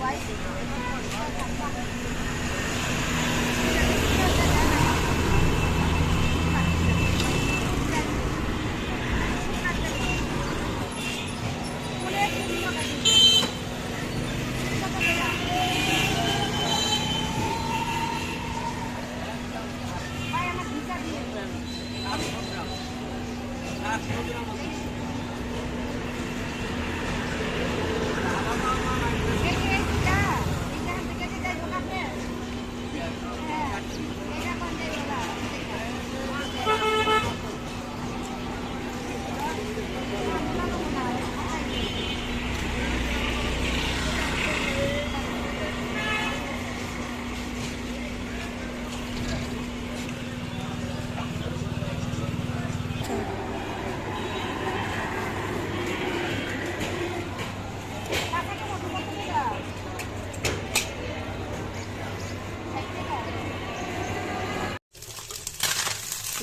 Gracias.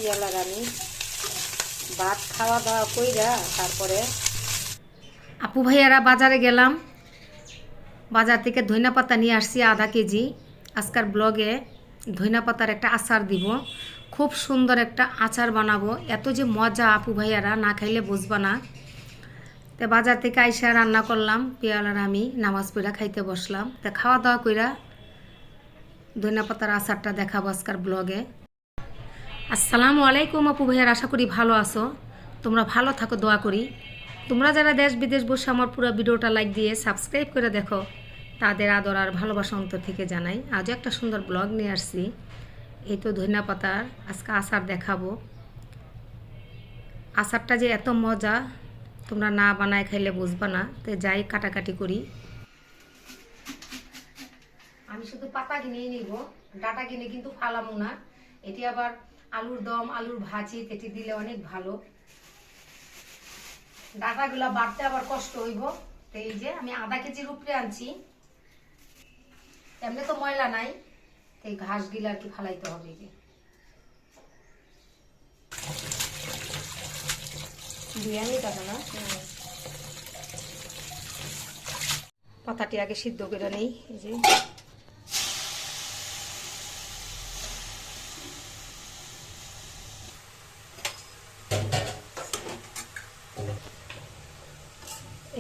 পিয়ালার আমি ভাত খাওয়া দাওয়া কইরা তারপরে আপু ভাইয়ারা বাজারে গেলাম। বাজার থেকে ধইনা পাতা নিয়ে আসছি আধা কেজি। আজকার ব্লগে ধইনা পাতার একটা আচার দিব। খুব সুন্দর একটা আচার বানাবো। এত যে মজা আপু ভাইয়ারা, না খাইলে বুঝবা না। তো বাজার থেকে আইসা রান্না করলাম পেয়ালার আমি নামাজ পড়া খাইতে বসলাম। তা খাওয়া দাওয়া কইরা ধইনা পাতার আচারটা দেখাবো আজকার ব্লগে আসসালামু আলাইকুম আপু ভাইয়ার, আশা করি ভালো আছো। তোমরা ভালো থাকো, দোয়া করি। তোমরা যারা দেশ বিদেশ বসে আমার পুরো ভিডিওটা লাইক দিয়ে সাবস্ক্রাইব করে দেখো, তাদের আদর আর ভালোবাসা অন্তর থেকে জানাই। আজও একটা সুন্দর ব্লগ নিয়ে আসছি। এই তো ধনিয়া পাতার, আজকে আচার দেখাবো। আচারটা যে এত মজা, তোমরা না বানায় খাইলে বুঝবা না তো যাই কাটাকাটি করি। আমি শুধু পাতা কিনেই নিব, ডাটা কিনে কিন্তু ফালামো না। এটি আবার আলুর দম, আলুর ভাজি এটি দিলে অনেক ভালো। ডাটাগুলা বাড়তে আবার কষ্ট হইব। তো এই যে আমি আধা কেজির উপরে আনছি। এমনি তো ময়লা নাই এই ঘাসগুলা আর কি ফালাইতে হবে যে বিরিয়ানি কথা না? পাতাটি আগে সিদ্ধ করে নেই, এই যে।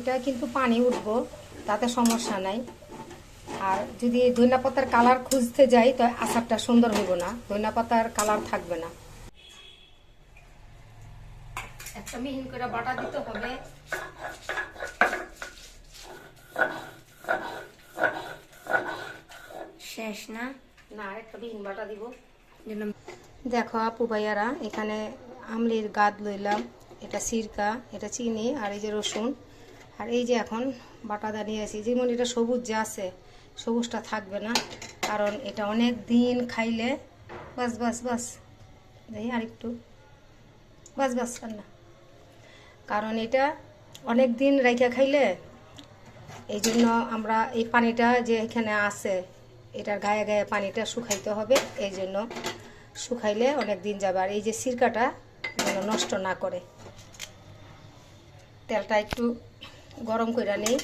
এটা কিন্তু পানি উঠবো তাতে সমস্যা নাই। আর যদি ধনিয়া পাতার কালার খুঁজতে যাই তো আচারটা সুন্দর হইব না। ধনিয়া পাতার কালার থাকবে না। একটা মিহিন করে বাটা দিতে হবে। শেষ না? না একটা মিহিন বাটা দিব। দেখো আপু ভাইয়ারা এখানে আমলির গাদ লইলাম। এটা সিরকা এটা চিনি আর এই যে রসুন। আর এই যে এখন বাটা দাঁড়িয়ে আছি, যেমন এটা সবুজ যে আছে, সবুজটা থাকবে না, কারণ এটা অনেক দিন খাইলে বাস বাস বাস। দেখি আর একটু বাস বাস, রান্না। কারণ এটা অনেক দিন রেখে খাইলে, এই জন্য আমরা এই পানিটা যে এখানে আছে, এটার গায়ে গায়ে পানিটা শুকাইতে হবে, এই জন্য শুকাইলে অনেক দিন যাবে। আর এই যে সিরকাটা যেন নষ্ট না করে। তেলটা একটু গরম করে নেই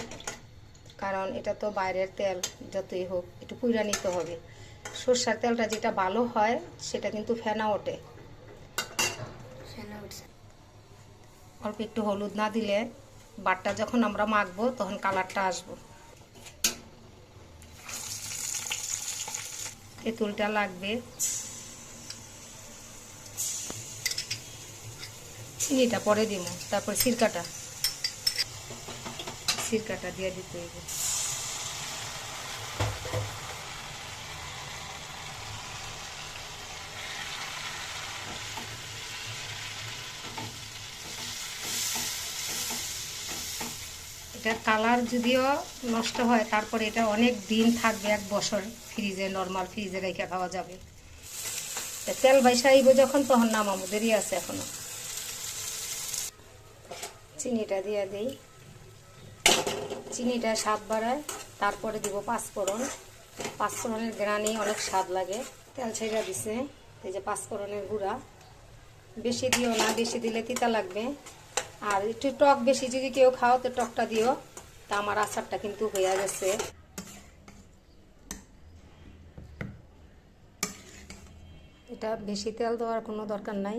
কারণ এটা তো বাইরের তেল যতই হোক একটু পুইরা নিতে হবে। সর্ষার তেলটা যেটা ভালো হয় সেটা কিন্তু ফেনা ওঠে। অল্প একটু হলুদ না দিলে বাটটা যখন আমরা মাখবো তখন কালারটা আসব। তেঁতুলটা লাগবে। চিনিটা পরে দিব তারপর সিরকাটা। সিরকাটা দিয়ে দিতে হবে। এটার কালার যদিও নষ্ট হয়, তারপরে এটা অনেক দিন থাকবে, এক বছর ফ্রিজে নর্মাল ফ্রিজে রেখে খাওয়া যাবে। তেল বাইসা আইব যখন, তখন নামাবো দেরি আছে এখনও। চিনিটা দিয়ে দিই। চিনিটা স্বাদ বাড়ায়, তারপরে দিব পাঁচফোড়ন। পাঁচফোড়নের গ্রানি অনেক স্বাদ লাগে। তেল ছেড়ে দিছে, এই যে পাঁচফোড়নের গুঁড়া। বেশি দিও না, বেশি দিলে তিতা লাগবে। আর একটু টক বেশি যদি কেউ খাও, তো টকটা দিও। তা আমার আচারটা কিন্তু হয়ে গেছে। এটা বেশি তেল দেওয়ার কোনো দরকার নাই।